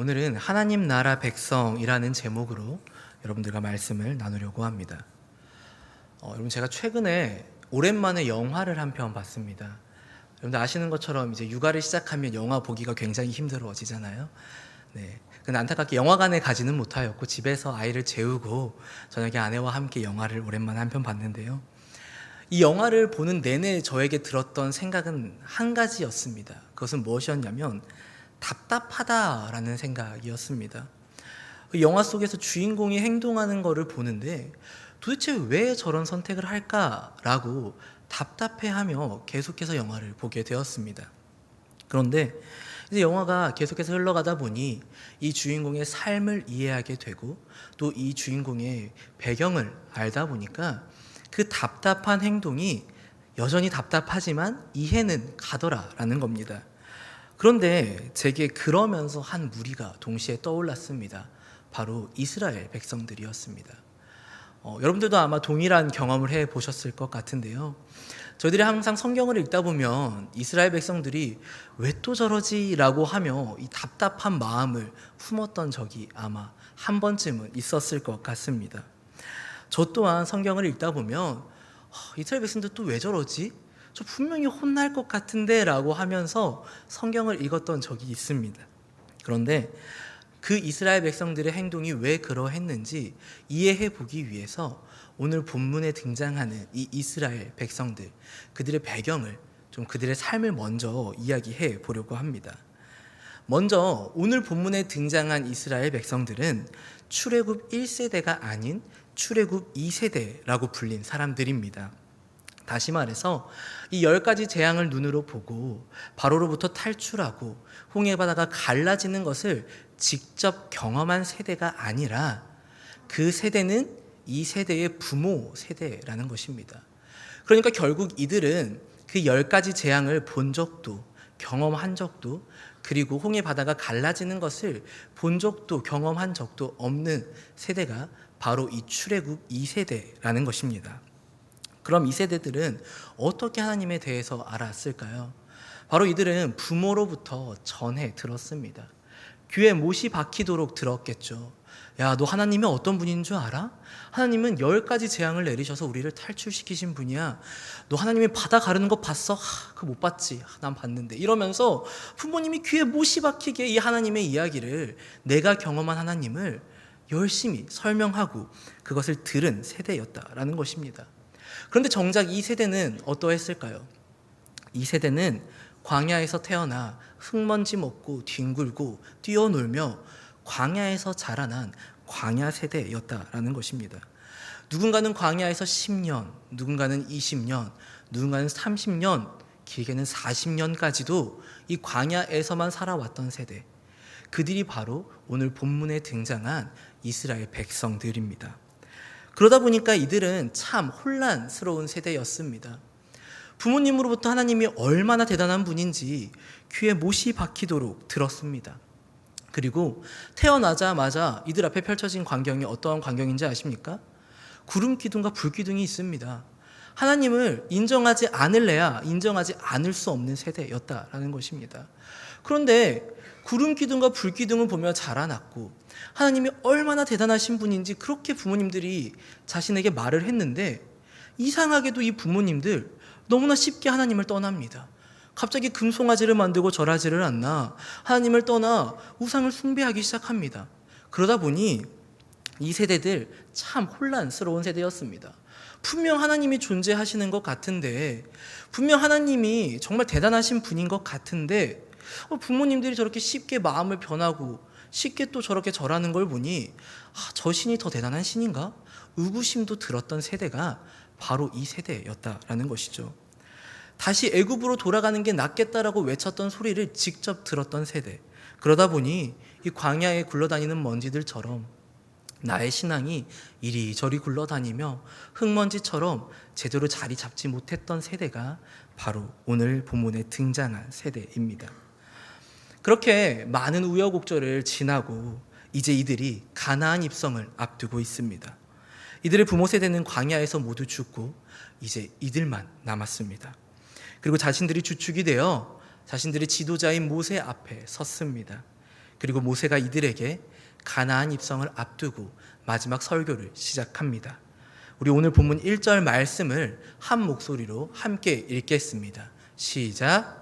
오늘은 하나님 나라 백성이라는 제목으로 여러분들과 말씀을 나누려고 합니다. 어, 여러분 제가 최근에 오랜만에 영화를 한 편 봤습니다. 여러분들 아시는 것처럼 이제 육아를 시작하면 영화 보기가 굉장히 힘들어지잖아요. 네. 근데 안타깝게 영화관에 가지는 못하였고 집에서 아이를 재우고 저녁에 아내와 함께 영화를 오랜만에 한 편 봤는데요. 이 영화를 보는 내내 저에게 들었던 생각은 한 가지였습니다. 그것은 무엇이었냐면 답답하다라는 생각이었습니다. 그 영화 속에서 주인공이 행동하는 것을 보는데 도대체 왜 저런 선택을 할까라고 답답해하며 계속해서 영화를 보게 되었습니다. 그런데 이제 영화가 계속해서 흘러가다 보니 이 주인공의 삶을 이해하게 되고 또 이 주인공의 배경을 알다 보니까 그 답답한 행동이 여전히 답답하지만 이해는 가더라라는 겁니다. 그런데 제게 그러면서 한 무리가 동시에 떠올랐습니다. 바로 이스라엘 백성들이었습니다. 어, 여러분들도 아마 동일한 경험을 해 보셨을 것 같은데요. 저희들이 항상 성경을 읽다 보면 이스라엘 백성들이 왜 또 저러지라고 하며 이 답답한 마음을 품었던 적이 아마 한 번쯤은 있었을 것 같습니다. 저 또한 성경을 읽다 보면 이스라엘 백성들 또 왜 저러지? 저 분명히 혼날 것 같은데 라고 하면서 성경을 읽었던 적이 있습니다. 그런데 그 이스라엘 백성들의 행동이 왜 그러했는지 이해해 보기 위해서 오늘 본문에 등장하는 이 이스라엘 백성들, 그들의 배경을 좀 그들의 삶을 먼저 이야기해 보려고 합니다. 먼저 오늘 본문에 등장한 이스라엘 백성들은 출애굽 1세대가 아닌 출애굽 2세대라고 불린 사람들입니다. 다시 말해서 이 열 가지 재앙을 눈으로 보고 바로로부터 탈출하고 홍해 바다가 갈라지는 것을 직접 경험한 세대가 아니라 그 세대는 이 세대의 부모 세대라는 것입니다. 그러니까 결국 이들은 그 열 가지 재앙을 본 적도 경험한 적도 그리고 홍해 바다가 갈라지는 것을 본 적도 경험한 적도 없는 세대가 바로 이 출애굽 2세대라는 것입니다. 그럼 이 세대들은 어떻게 하나님에 대해서 알았을까요? 바로 이들은 부모로부터 전해 들었습니다. 귀에 못이 박히도록 들었겠죠. 야, 너 하나님이 어떤 분인 줄 알아? 하나님은 열 가지 재앙을 내리셔서 우리를 탈출시키신 분이야. 너 하나님이 바다 가르는 거 봤어? 하, 그못 봤지. 난 봤는데. 이러면서 부모님이 귀에 못이 박히게 이 하나님의 이야기를 내가 경험한 하나님을 열심히 설명하고 그것을 들은 세대였다라는 것입니다. 그런데 정작 이 세대는 어떠했을까요? 이 세대는 광야에서 태어나 흙먼지 먹고 뒹굴고 뛰어놀며 광야에서 자라난 광야 세대였다라는 것입니다. 누군가는 광야에서 10년, 누군가는 20년, 누군가는 30년, 길게는 40년까지도 이 광야에서만 살아왔던 세대. 그들이 바로 오늘 본문에 등장한 이스라엘 백성들입니다. 그러다 보니까 이들은 참 혼란스러운 세대였습니다. 부모님으로부터 하나님이 얼마나 대단한 분인지 귀에 못이 박히도록 들었습니다. 그리고 태어나자마자 이들 앞에 펼쳐진 광경이 어떠한 광경인지 아십니까? 구름 기둥과 불 기둥이 있습니다. 하나님을 인정하지 않을래야 인정하지 않을 수 없는 세대였다라는 것입니다. 그런데 구름 기둥과 불 기둥을 보며 자라났고 하나님이 얼마나 대단하신 분인지 그렇게 부모님들이 자신에게 말을 했는데 이상하게도 이 부모님들 너무나 쉽게 하나님을 떠납니다. 갑자기 금송아지를 만들고 절하지를 않나 하나님을 떠나 우상을 숭배하기 시작합니다. 그러다 보니 이 세대들 참 혼란스러운 세대였습니다. 분명 하나님이 존재하시는 것 같은데 분명 하나님이 정말 대단하신 분인 것 같은데 어, 부모님들이 저렇게 쉽게 마음을 변하고 쉽게 또 저렇게 절하는 걸 보니 아, 저 신이 더 대단한 신인가? 의구심도 들었던 세대가 바로 이 세대였다라는 것이죠. 다시 애굽으로 돌아가는 게 낫겠다라고 외쳤던 소리를 직접 들었던 세대. 그러다 보니 이 광야에 굴러다니는 먼지들처럼 나의 신앙이 이리저리 굴러다니며 흙먼지처럼 제대로 자리 잡지 못했던 세대가 바로 오늘 본문에 등장한 세대입니다. 그렇게 많은 우여곡절을 지나고 이제 이들이 가나안 입성을 앞두고 있습니다. 이들의 부모 세대는 광야에서 모두 죽고 이제 이들만 남았습니다. 그리고 자신들이 주축이 되어 자신들의 지도자인 모세 앞에 섰습니다. 그리고 모세가 이들에게 가나안 입성을 앞두고 마지막 설교를 시작합니다. 우리 오늘 본문 1절 말씀을 한 목소리로 함께 읽겠습니다. 시작.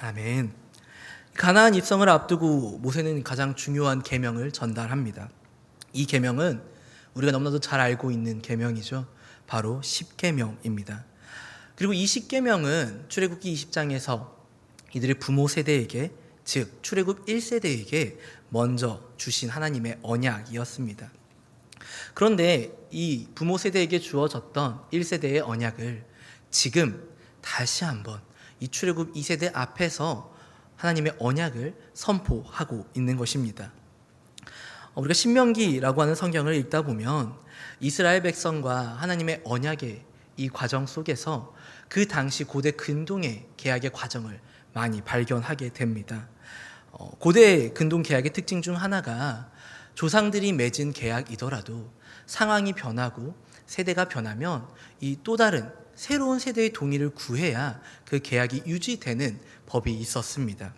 아멘. 가나안 입성을 앞두고 모세는 가장 중요한 계명을 전달합니다. 이 계명은 우리가 너무나도 잘 알고 있는 계명이죠. 바로 십계명입니다. 그리고 이 십계명은 출애굽기 20장에서 이들의 부모 세대에게 즉 출애굽 1세대에게 먼저 주신 하나님의 언약이었습니다. 그런데 이 부모 세대에게 주어졌던 1세대의 언약을 지금 다시 한번 이 출애굽 2세대 앞에서 하나님의 언약을 선포하고 있는 것입니다. 어, 우리가 신명기라고 하는 성경을 읽다 보면 이스라엘 백성과 하나님의 언약의 이 과정 속에서 그 당시 고대 근동의 계약의 과정을 많이 발견하게 됩니다. 어, 고대 근동 계약의 특징 중 하나가 조상들이 맺은 계약이더라도 상황이 변하고 세대가 변하면 이 또 다른 새로운 세대의 동의를 구해야 그 계약이 유지되는 법이 있었습니다.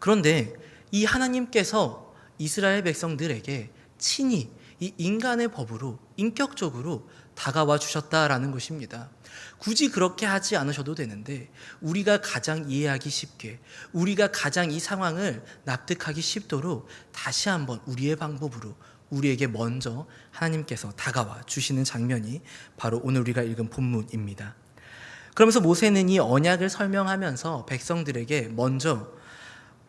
그런데 이 하나님께서 이스라엘 백성들에게 친히 이 인간의 법으로 인격적으로 다가와 주셨다라는 것입니다. 굳이 그렇게 하지 않으셔도 되는데 우리가 가장 이해하기 쉽게 우리가 가장 이 상황을 납득하기 쉽도록 다시 한번 우리의 방법으로 우리에게 먼저 하나님께서 다가와 주시는 장면이 바로 오늘 우리가 읽은 본문입니다. 그러면서 모세는 이 언약을 설명하면서 백성들에게 먼저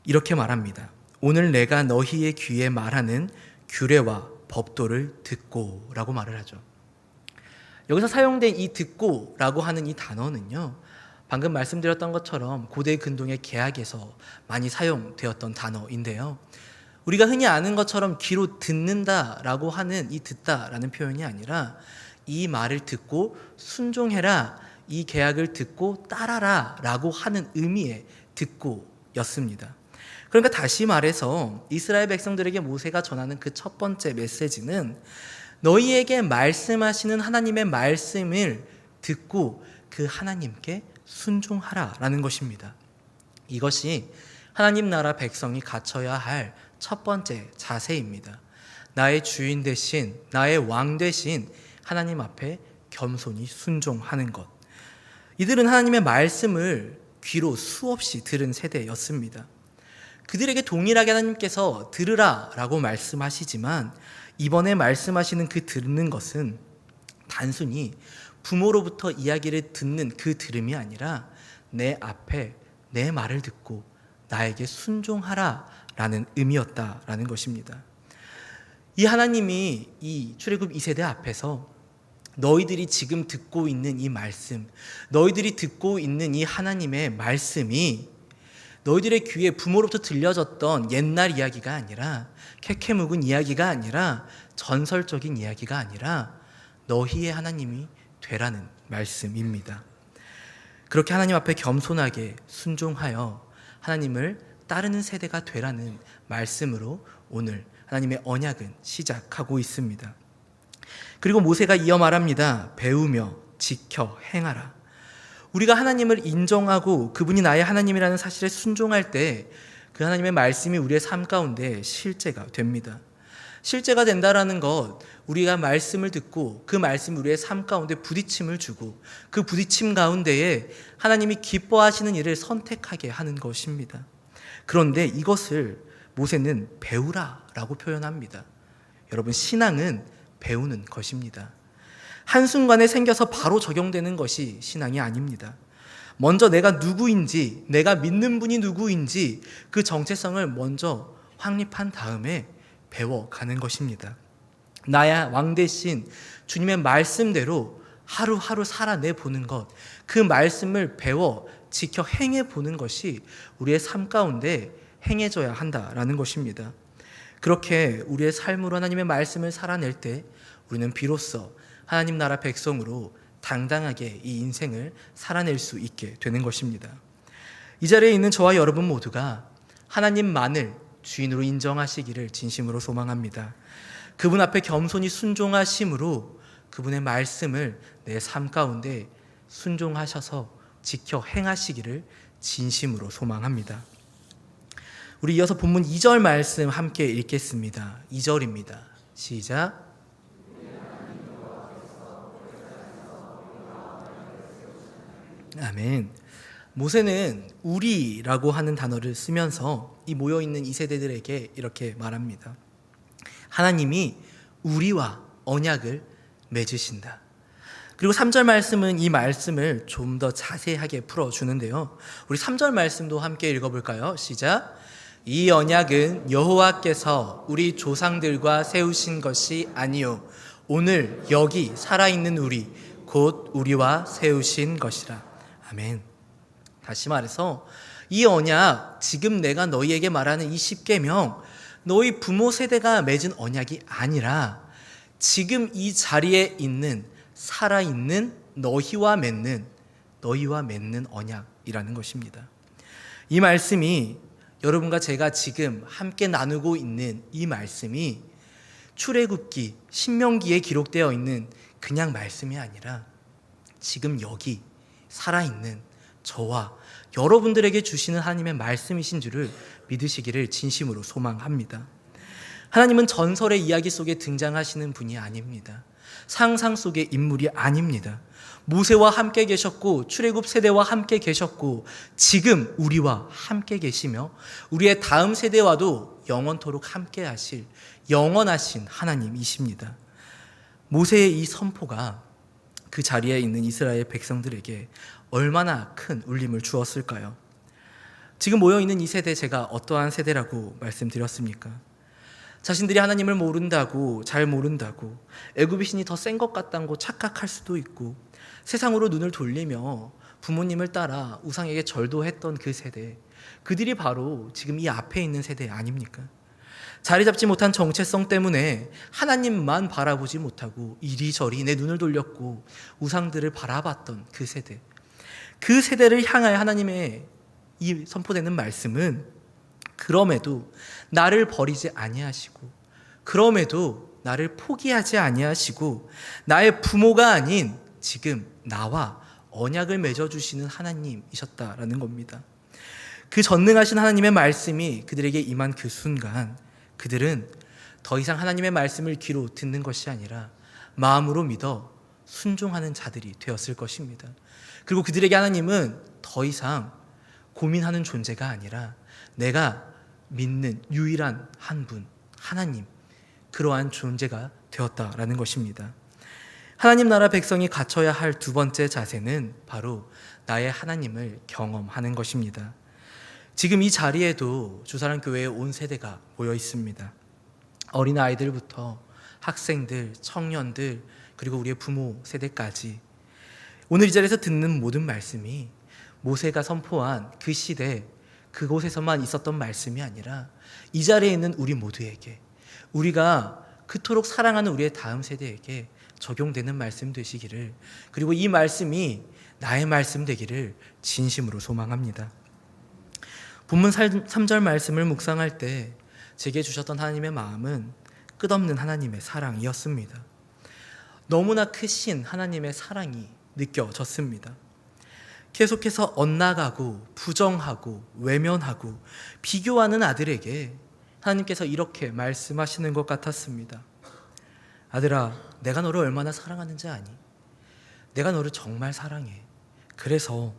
이렇게 말합니다. 오늘 내가 너희의 귀에 말하는 규례와 법도를 듣고 라고 말을 하죠. 여기서 사용된 이 듣고 라고 하는 이 단어는요. 방금 말씀드렸던 것처럼 고대 근동의 계약에서 많이 사용되었던 단어인데요. 우리가 흔히 아는 것처럼 귀로 듣는다라고 하는 이 듣다라는 표현이 아니라 이 말을 듣고 순종해라 이 계약을 듣고 따라라라고 하는 의미의 듣고였습니다. 그러니까 다시 말해서 이스라엘 백성들에게 모세가 전하는 그 첫 번째 메시지는 너희에게 말씀하시는 하나님의 말씀을 듣고 그 하나님께 순종하라라는 것입니다. 이것이 하나님 나라 백성이 갖춰야 할 첫 번째 자세입니다. 나의 주인 대신, 나의 왕 대신 하나님 앞에 겸손히 순종하는 것. 이들은 하나님의 말씀을 귀로 수없이 들은 세대였습니다. 그들에게 동일하게 하나님께서 들으라 라고 말씀하시지만 이번에 말씀하시는 그 듣는 것은 단순히 부모로부터 이야기를 듣는 그 들음이 아니라 내 앞에 내 말을 듣고 나에게 순종하라 라는 의미였다라는 것입니다. 이 하나님이 이 출애굽 2세대 앞에서 너희들이 지금 듣고 있는 이 말씀, 너희들이 듣고 있는 이 하나님의 말씀이 너희들의 귀에 부모로부터 들려졌던 옛날 이야기가 아니라 캐캐 묵은 이야기가 아니라 전설적인 이야기가 아니라 너희의 하나님이 되라는 말씀입니다. 그렇게 하나님 앞에 겸손하게 순종하여 하나님을 따르는 세대가 되라는 말씀으로 오늘 하나님의 언약은 시작하고 있습니다. 그리고 모세가 이어 말합니다. 배우며 지켜 행하라. 우리가 하나님을 인정하고 그분이 나의 하나님이라는 사실에 순종할 때 그 하나님의 말씀이 우리의 삶 가운데 실제가 됩니다. 실제가 된다라는 것, 우리가 말씀을 듣고 그 말씀 우리의 삶 가운데 부딪힘을 주고 그 부딪힘 가운데에 하나님이 기뻐하시는 일을 선택하게 하는 것입니다. 그런데 이것을 모세는 배우라라고 표현합니다. 여러분, 신앙은 배우는 것입니다. 한순간에 생겨서 바로 적용되는 것이 신앙이 아닙니다. 먼저 내가 누구인지, 내가 믿는 분이 누구인지 그 정체성을 먼저 확립한 다음에 배워가는 것입니다. 나야 왕 대신 주님의 말씀대로 하루하루 살아내 보는 것, 그 말씀을 배워 지켜 행해 보는 것이 우리의 삶 가운데 행해져야 한다라는 것입니다. 그렇게 우리의 삶으로 하나님의 말씀을 살아낼 때 우리는 비로소 하나님 나라 백성으로 당당하게 이 인생을 살아낼 수 있게 되는 것입니다. 이 자리에 있는 저와 여러분 모두가 하나님만을 주인으로 인정하시기를 진심으로 소망합니다. 그분 앞에 겸손히 순종하심으로 그분의 말씀을 내 삶 가운데 순종하셔서 지켜 행하시기를 진심으로 소망합니다. 우리 이어서 본문 2절 말씀 함께 읽겠습니다. 2절입니다. 시작. 아멘. 모세는 우리라고 하는 단어를 쓰면서 이 모여 있는 이 세대들에게 이렇게 말합니다. 하나님이 우리와 언약을 맺으신다. 그리고 3절 말씀은 이 말씀을 좀 더 자세하게 풀어 주는데요. 우리 3절 말씀도 함께 읽어 볼까요? 시작. 이 언약은 여호와께서 우리 조상들과 세우신 것이 아니요 오늘 여기 살아 있는 우리 곧 우리와 세우신 것이라. 아멘. 다시 말해서 이 언약 지금 내가 너희에게 말하는 이 십계명 너희 부모 세대가 맺은 언약이 아니라 지금 이 자리에 있는 살아 있는 너희와 맺는 너희와 맺는 언약이라는 것입니다. 이 말씀이 여러분과 제가 지금 함께 나누고 있는 이 말씀이 출애굽기 신명기에 기록되어 있는 그냥 말씀이 아니라 지금 여기 살아있는 저와 여러분들에게 주시는 하나님의 말씀이신 줄을 믿으시기를 진심으로 소망합니다. 하나님은 전설의 이야기 속에 등장하시는 분이 아닙니다. 상상 속의 인물이 아닙니다. 모세와 함께 계셨고 출애굽 세대와 함께 계셨고 지금 우리와 함께 계시며 우리의 다음 세대와도 영원토록 함께 하실 영원하신 하나님이십니다. 모세의 이 선포가 그 자리에 있는 이스라엘 백성들에게 얼마나 큰 울림을 주었을까요? 지금 모여 있는 이 세대 제가 어떠한 세대라고 말씀드렸습니까? 자신들이 하나님을 모른다고 잘 모른다고 애굽의 신이 더 센 것 같다고 착각할 수도 있고 세상으로 눈을 돌리며 부모님을 따라 우상에게 절도했던 그 세대 그들이 바로 지금 이 앞에 있는 세대 아닙니까? 자리 잡지 못한 정체성 때문에 하나님만 바라보지 못하고 이리저리 내 눈을 돌렸고 우상들을 바라봤던 그 세대 그 세대를 향하여 하나님의 이 선포되는 말씀은 그럼에도 나를 버리지 아니하시고 그럼에도 나를 포기하지 아니하시고 나의 부모가 아닌 지금 나와 언약을 맺어 주시는 하나님이셨다라는 겁니다. 그 전능하신 하나님의 말씀이 그들에게 임한 그 순간 그들은 더 이상 하나님의 말씀을 귀로 듣는 것이 아니라 마음으로 믿어 순종하는 자들이 되었을 것입니다. 그리고 그들에게 하나님은 더 이상 고민하는 존재가 아니라 내가 믿는 유일한 한 분, 하나님, 그러한 존재가 되었다라는 것입니다. 하나님 나라 백성이 갖춰야 할 두 번째 자세는 바로 나의 하나님을 경험하는 것입니다. 지금 이 자리에도 주사랑 교회에 온 세대가 모여 있습니다. 어린 아이들부터 학생들, 청년들, 그리고 우리의 부모 세대까지 오늘 이 자리에서 듣는 모든 말씀이 모세가 선포한 그 시대 그곳에서만 있었던 말씀이 아니라 이 자리에 있는 우리 모두에게 우리가 그토록 사랑하는 우리의 다음 세대에게 적용되는 말씀 되시기를 그리고 이 말씀이 나의 말씀 되기를 진심으로 소망합니다. 본문 3절 말씀을 묵상할 때 제게 주셨던 하나님의 마음은 끝없는 하나님의 사랑이었습니다. 너무나 크신 하나님의 사랑이 느껴졌습니다. 계속해서 엇나가고 부정하고 외면하고 비교하는 아들에게 하나님께서 이렇게 말씀하시는 것 같았습니다. 아들아, 내가 너를 얼마나 사랑하는지 아니? 내가 너를 정말 사랑해. 그래서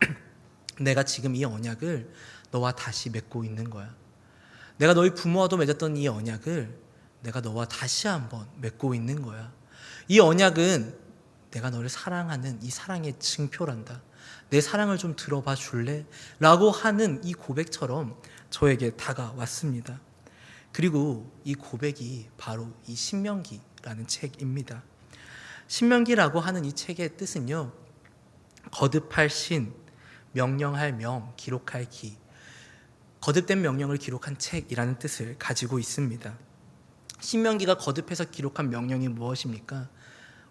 내가 지금 이 언약을 너와 다시 맺고 있는 거야. 내가 너희 부모와도 맺었던 이 언약을 내가 너와 다시 한번 맺고 있는 거야. 이 언약은 내가 너를 사랑하는 이 사랑의 증표란다. 내 사랑을 좀 들어봐 줄래? 라고 하는 이 고백처럼 저에게 다가왔습니다. 그리고 이 고백이 바로 이 신명기라는 책입니다. 신명기라고 하는 이 책의 뜻은요, 거듭할 신, 명령할 명, 기록할 기, 거듭된 명령을 기록한 책이라는 뜻을 가지고 있습니다. 신명기가 거듭해서 기록한 명령이 무엇입니까?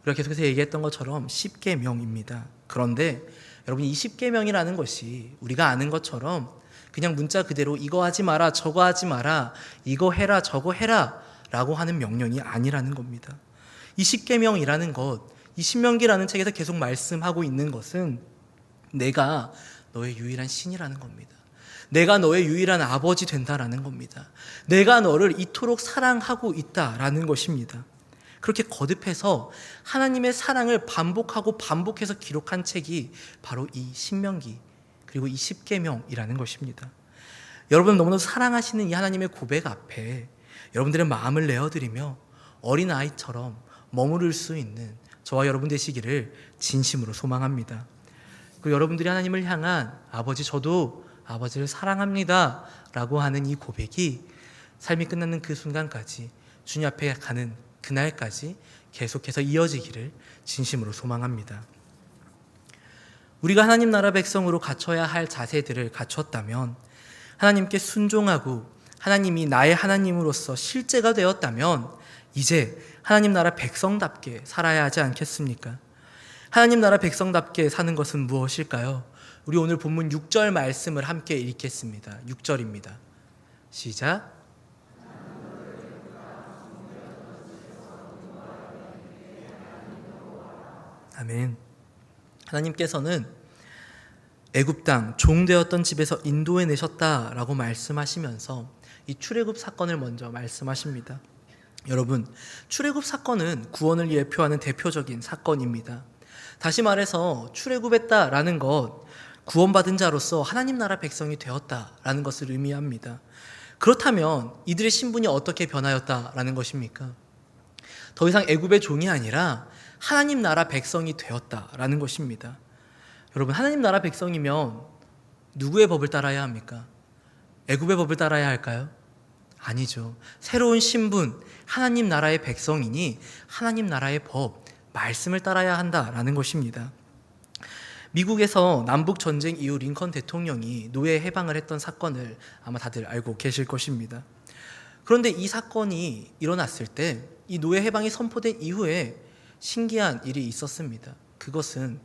우리가 계속해서 얘기했던 것처럼 10계명입니다. 그런데 여러분 이 10계명이라는 것이 우리가 아는 것처럼 그냥 문자 그대로 이거 하지 마라 저거 하지 마라 이거 해라 저거 해라 라고 하는 명령이 아니라는 겁니다. 이 십계명이라는 것, 이 신명기라는 책에서 계속 말씀하고 있는 것은 내가 너의 유일한 신이라는 겁니다. 내가 너의 유일한 아버지 된다라는 겁니다. 내가 너를 이토록 사랑하고 있다라는 것입니다. 그렇게 거듭해서 하나님의 사랑을 반복하고 반복해서 기록한 책이 바로 이 신명기 그리고 이 십계명이라는 것입니다. 여러분 너무나 사랑하시는 이 하나님의 고백 앞에 여러분들의 마음을 내어드리며 어린 아이처럼 머무를 수 있는 저와 여러분 되시기를 진심으로 소망합니다. 그 여러분들이 하나님을 향한 아버지 저도 아버지를 사랑합니다. 라고 하는 이 고백이 삶이 끝나는 그 순간까지 주님 앞에 가는 그날까지 계속해서 이어지기를 진심으로 소망합니다. 우리가 하나님 나라 백성으로 갖춰야 할 자세들을 갖췄다면 하나님께 순종하고 하나님이 나의 하나님으로서 실제가 되었다면 이제 하나님 나라 백성답게 살아야 하지 않겠습니까? 하나님 나라 백성답게 사는 것은 무엇일까요? 우리 오늘 본문 6절 말씀을 함께 읽겠습니다. 6절입니다. 시작. 아멘. 하나님께서는 애굽 땅 종되었던 집에서 인도해 내셨다라고 말씀하시면서 이 출애굽 사건을 먼저 말씀하십니다. 여러분, 출애굽 사건은 구원을 예표하는 대표적인 사건입니다. 다시 말해서 출애굽했다라는 것 구원받은 자로서 하나님 나라 백성이 되었다라는 것을 의미합니다. 그렇다면 이들의 신분이 어떻게 변하였다라는 것입니까? 더 이상 애굽의 종이 아니라 하나님 나라 백성이 되었다라는 것입니다. 여러분 하나님 나라 백성이면 누구의 법을 따라야 합니까? 애굽의 법을 따라야 할까요? 아니죠. 새로운 신분, 하나님 나라의 백성이니 하나님 나라의 법, 말씀을 따라야 한다라는 것입니다. 미국에서 남북 전쟁 이후 링컨 대통령이 노예 해방을 했던 사건을 아마 다들 알고 계실 것입니다. 그런데 이 사건이 일어났을 때 이 노예 해방이 선포된 이후에 신기한 일이 있었습니다. 그것은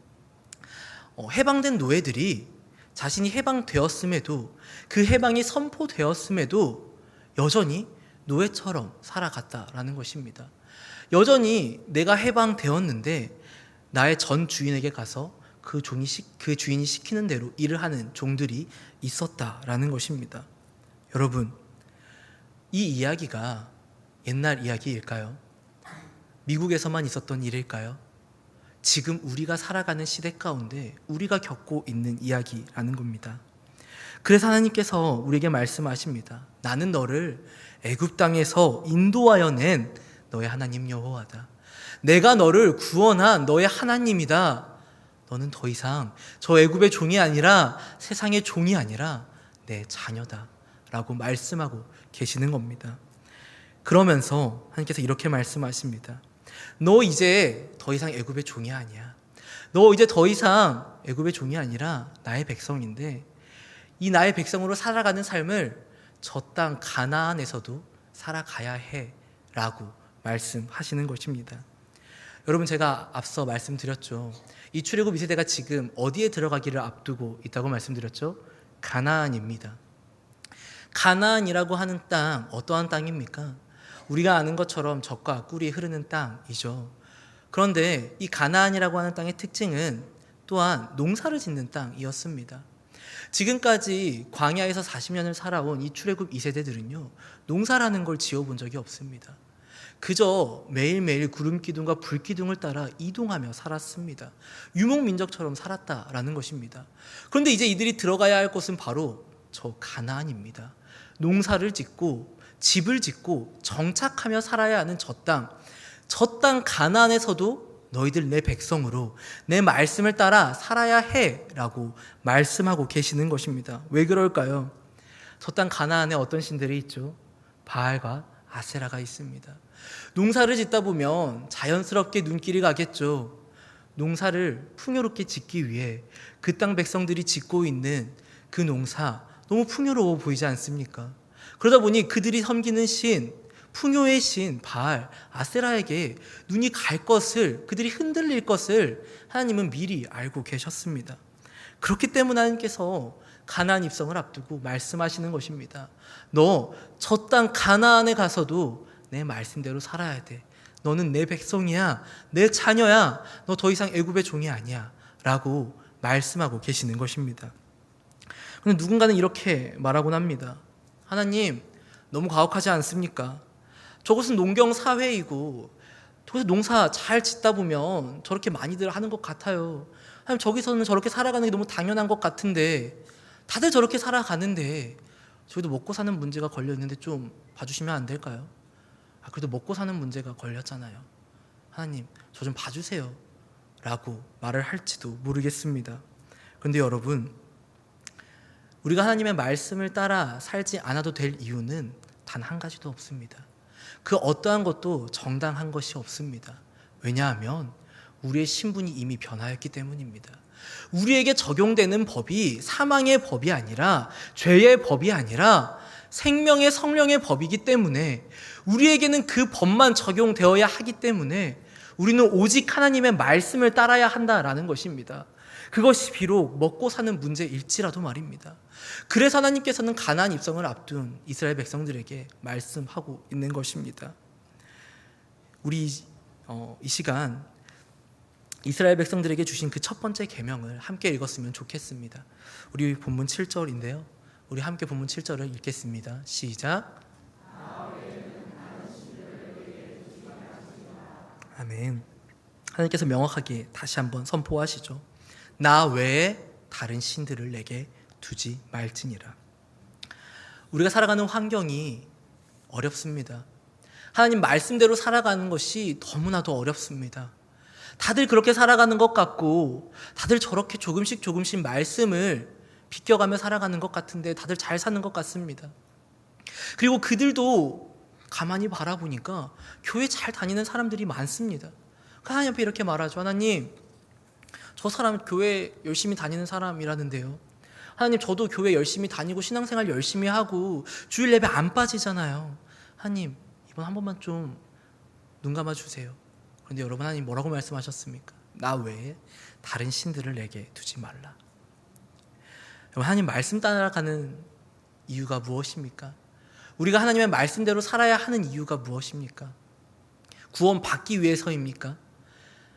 어, 해방된 노예들이 자신이 해방되었음에도 그 해방이 선포되었음에도 여전히 노예처럼 살아갔다라는 것입니다. 여전히 내가 해방되었는데 나의 전 주인에게 가서 그 종이 그 주인이 시키는 대로 일을 하는 종들이 있었다라는 것입니다. 여러분, 이 이야기가 옛날 이야기일까요? 미국에서만 있었던 일일까요? 지금 우리가 살아가는 시대 가운데 우리가 겪고 있는 이야기라는 겁니다. 그래서 하나님께서 우리에게 말씀하십니다. 나는 너를 애굽 땅에서 인도하여 낸 너의 하나님 여호와다. 내가 너를 구원한 너의 하나님이다. 너는 더 이상 저 애굽의 종이 아니라 세상의 종이 아니라 내 자녀다라고 말씀하고 계시는 겁니다. 그러면서 하나님께서 이렇게 말씀하십니다. 너 이제 더 이상 애굽의 종이 아니야. 너 이제 더 이상 애굽의 종이 아니라 나의 백성인데 이 나의 백성으로 살아가는 삶을 저 땅 가나안에서도 살아가야 해라고 말씀하시는 것입니다. 여러분 제가 앞서 말씀드렸죠. 이 출애굽 2세대가 지금 어디에 들어가기를 앞두고 있다고 말씀드렸죠? 가나안입니다. 가나안이라고 하는 땅 어떠한 땅입니까? 우리가 아는 것처럼 적과 꿀이 흐르는 땅이죠. 그런데 이 가나안이라고 하는 땅의 특징은 또한 농사를 짓는 땅이었습니다. 지금까지 광야에서 40년을 살아온 이 출애굽 2세대들은요. 농사라는 걸 지어본 적이 없습니다. 그저 매일매일 구름 기둥과 불 기둥을 따라 이동하며 살았습니다. 유목 민족처럼 살았다라는 것입니다. 그런데 이제 이들이 들어가야 할 곳은 바로 저 가나안입니다. 농사를 짓고 집을 짓고 정착하며 살아야 하는 저 땅. 저 땅 가나안에서도 너희들 내 백성으로 내 말씀을 따라 살아야 해라고 말씀하고 계시는 것입니다. 왜 그럴까요? 저 땅 가나안에 어떤 신들이 있죠? 바알과 아세라가 있습니다. 농사를 짓다 보면 자연스럽게 눈길이 가겠죠. 농사를 풍요롭게 짓기 위해 그 땅 백성들이 짓고 있는 그 농사 너무 풍요로워 보이지 않습니까? 그러다 보니 그들이 섬기는 신, 풍요의 신 바알 아세라에게 눈이 갈 것을 그들이 흔들릴 것을 하나님은 미리 알고 계셨습니다. 그렇기 때문에 하나님께서 가나안 입성을 앞두고 말씀하시는 것입니다. 너 저 땅 가나안에 가서도 내 말씀대로 살아야 돼. 너는 내 백성이야. 내 자녀야. 너 더 이상 애굽의 종이 아니야. 라고 말씀하고 계시는 것입니다. 그런데 누군가는 이렇게 말하곤 합니다. 하나님, 너무 가혹하지 않습니까? 저것은 농경 사회이고 저기서 농사 잘 짓다 보면 저렇게 많이들 하는 것 같아요. 하나님 저기서는 저렇게 살아가는 게 너무 당연한 것 같은데 다들 저렇게 살아가는데 저희도 먹고 사는 문제가 걸려 있는데 좀 봐주시면 안 될까요? 아 그래도 먹고 사는 문제가 걸렸잖아요. 하나님 저 좀 봐주세요. 라고 말을 할지도 모르겠습니다. 그런데 여러분 우리가 하나님의 말씀을 따라 살지 않아도 될 이유는 단 한 가지도 없습니다. 그 어떠한 것도 정당한 것이 없습니다. 왜냐하면 우리의 신분이 이미 변하였기 때문입니다. 우리에게 적용되는 법이 사망의 법이 아니라 죄의 법이 아니라 생명의 성령의 법이기 때문에 우리에게는 그 법만 적용되어야 하기 때문에 우리는 오직 하나님의 말씀을 따라야 한다라는 것입니다. 그것이 비록 먹고 사는 문제일지라도 말입니다. 그래서 하나님께서는 가나안 입성을 앞둔 이스라엘 백성들에게 말씀하고 있는 것입니다. 우리 어, 이 시간 이스라엘 백성들에게 주신 그 첫 번째 계명을 함께 읽었으면 좋겠습니다. 우리 본문 7절인데요. 우리 함께 본문 7절을 읽겠습니다. 시작. 아멘. 하나님께서 명확하게 다시 한번 선포하시죠. 나 외에 다른 신들을 내게 두지 말지니라. 우리가 살아가는 환경이 어렵습니다. 하나님 말씀대로 살아가는 것이 너무나도 어렵습니다. 다들 그렇게 살아가는 것 같고, 다들 저렇게 조금씩 조금씩 말씀을 비껴가며 살아가는 것 같은데, 다들 잘 사는 것 같습니다. 그리고 그들도 가만히 바라보니까 교회 잘 다니는 사람들이 많습니다. 그 하나님 앞에 이렇게 말하죠. 하나님, 저 사람 교회 열심히 다니는 사람이라는데요. 하나님, 저도 교회 열심히 다니고 신앙생활 열심히 하고 주일 예배 안 빠지잖아요. 하나님, 이번 한 번만 좀 눈 감아 주세요. 그런데 여러분 하나님 뭐라고 말씀하셨습니까? 나 외에 다른 신들을 내게 두지 말라. 여러분 하나님 말씀 따라가는 이유가 무엇입니까? 우리가 하나님의 말씀대로 살아야 하는 이유가 무엇입니까? 구원 받기 위해서입니까?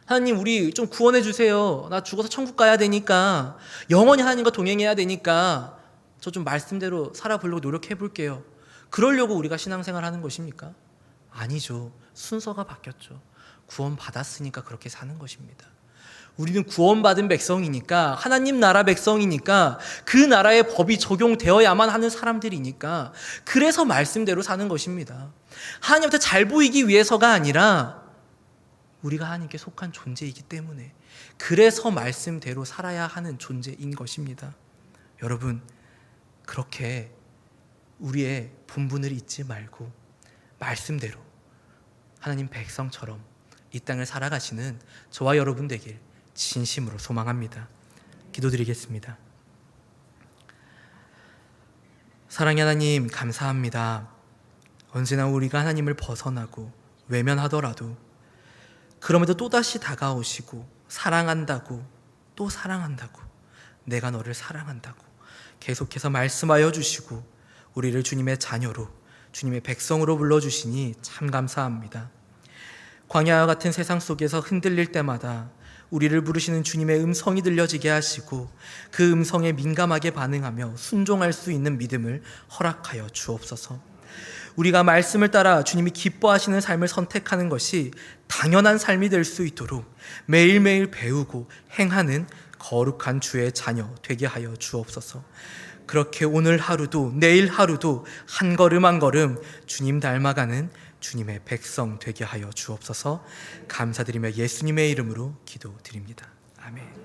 하나님 우리 좀 구원해 주세요. 나 죽어서 천국 가야 되니까 영원히 하나님과 동행해야 되니까 저 좀 말씀대로 살아보려고 노력해 볼게요. 그러려고 우리가 신앙생활 하는 것입니까? 아니죠. 순서가 바뀌었죠. 구원 받았으니까 그렇게 사는 것입니다. 우리는 구원받은 백성이니까 하나님 나라 백성이니까 그 나라의 법이 적용되어야만 하는 사람들이니까 그래서 말씀대로 사는 것입니다. 하나님한테 잘 보이기 위해서가 아니라 우리가 하나님께 속한 존재이기 때문에 그래서 말씀대로 살아야 하는 존재인 것입니다. 여러분 그렇게 우리의 본분을 잊지 말고 말씀대로 하나님 백성처럼 이 땅을 살아가시는 저와 여러분 되길 진심으로 소망합니다. 기도드리겠습니다. 사랑의 하나님 감사합니다. 언제나 우리가 하나님을 벗어나고 외면하더라도 그럼에도 또다시 다가오시고 사랑한다고 또 사랑한다고 내가 너를 사랑한다고 계속해서 말씀하여 주시고 우리를 주님의 자녀로 주님의 백성으로 불러주시니 참 감사합니다. 광야와 같은 세상 속에서 흔들릴 때마다 우리를 부르시는 주님의 음성이 들려지게 하시고 그 음성에 민감하게 반응하며 순종할 수 있는 믿음을 허락하여 주옵소서. 우리가 말씀을 따라 주님이 기뻐하시는 삶을 선택하는 것이 당연한 삶이 될 수 있도록 매일매일 배우고 행하는 거룩한 주의 자녀 되게 하여 주옵소서. 그렇게 오늘 하루도 내일 하루도 한 걸음 한 걸음 주님 닮아가는 주님의 백성 되게 하여 주옵소서. 감사드리며 예수님의 이름으로 기도드립니다. 아멘.